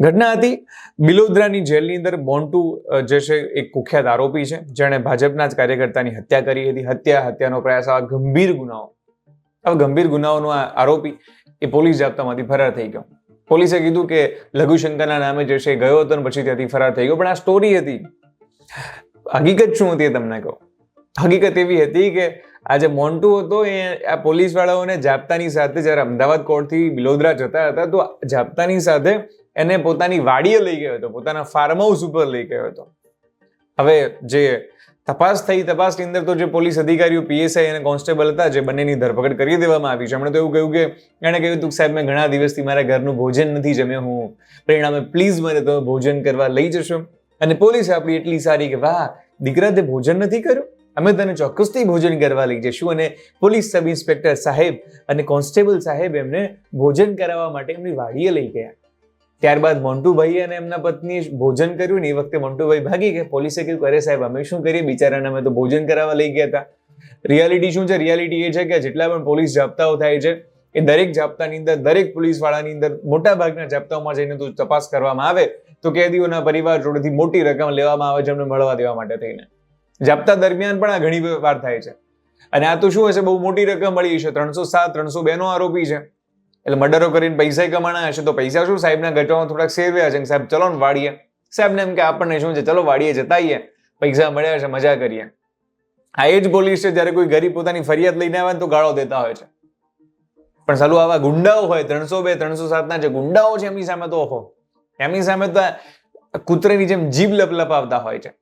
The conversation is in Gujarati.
ઘટના હતી. બિલોદરાની જેલની અંદર મોન્ટુ જે છે, એક કુખ્યાત આરોપી છે, જેણે ભાજપના જ કાર્યકર્તાની હત્યા કરી હતી. હત્યા, હત્યાનો પ્રયાસ, આવા ગંભીર ગુનાઓ. આવા ગંભીર ગુનાઓનો આ આરોપી એ પોલીસ જાપ્તામાંથી ફરાર થઈ ગયો. પોલીસે કીધું કે લઘુશંકરના નામે જે છે ગયો હતો અને પછી ત્યાંથી ફરાર થઈ ગયો. પણ આ સ્ટોરી હતી. હકીકત શું હતી તમને કહું? હકીકત એવી હતી કે આ જે મોન્ટુ હતો એ આ પોલીસ વાળાઓને જાપ્તાની સાથે જ્યારે અમદાવાદ કોર્ટથી બિલોદરા જતા હતા, તો જાપ્તાની સાથે એને પોતાની વાડીએ લઈ ગયો હતો, પોતાના ફાર્મ હાઉસ ઉપર લઈ ગયો હતો. હવે જે તપાસ થઈ, તપાસની અંદર તો જે પોલીસ અધિકારીઓ પીએસઆઈ અને કોન્સ્ટેબલ હતા, જે બંનેની ધરપકડ કરી દેવામાં આવી છે. એમણે તો એવું કહ્યું કે, એણે કહ્યું હતું સાહેબ, મેં ઘણા દિવસથી મારા ઘરનું ભોજન નથી જમ્યો, હું પરિણામે પ્લીઝ મને તમે ભોજન કરવા લઈ જશો. અને પોલીસ આપણી એટલી સારી કે, વાહ, દીકરા, તે ભોજન નથી કર્યું? અમે તને ચોક્કસથી ભોજન કરવા લઈ જઈશું. અને પોલીસ સબ ઇન્સ્પેક્ટર સાહેબ અને કોન્સ્ટેબલ સાહેબ એમને ભોજન કરાવવા માટે એમની વાડીએ લઈ ગયા. ત્યારબાદ મોન્ટુભાઈ અને એમના પત્ની ભોજન કર્યું ને એ વખતે મોન્ટુભાઈ ભાગી ગયા પોલીસે કીધું અરે સાહેબ, અમે શું કરીએ? બિચારાને અમે તો ભોજન કરાવવા લઈ ગયા હતા. રિયાલિટી શું છે? રિયાલિટી એ છે કે જેટલા પણ પોલીસ જાપ્તાઓ થાય છે, એ દરેક જાપ્તાની અંદર, દરેક પોલીસવાળાની અંદર મોટા ભાગના જાપ્તાઓમાં જઈને તો તપાસ કરવામાં આવે, તો કેદીઓના પરિવાર જોડેથી મોટી રકમ લેવામાં આવે છે એમને મળવા દેવા માટે થઈને. જાપ્તા દરમિયાન પણ આ ઘણી વાર થાય છે. અને આ તો શું હશે? બહુ મોટી રકમ મળી છે ત્રણસો સાત, ત્રણસો બે નો આરોપી છે. એટલે મર્ડરો કરીને પૈસા કમાણા હશે તો પૈસા શું? સાહેબના ઘટવામાં થોડાક સેરવ્યા છે. સાહેબ, ચલો ને વાડીએ. સાહેબને એમ કે, આપણને શું છે? ચલો વાડીએ જતા આવીએ પૈસા મળ્યા છે, મજા કરીએ. આ એ જ પોલીસ છે. જ્યારે કોઈ ગરીબ પોતાની ફરિયાદ લઈને આવે તો ગાળો દેતા હોય છે. પણ સાલું આવા ગુંડાઓ હોય, ત્રણસો બે, ત્રણસો સાતના જે ગુંડાઓ છે, એમની સામે તો ઓહો. એમની સામે તો કૂતરાની જેમ જીભ લપલપાવતા હોય છે.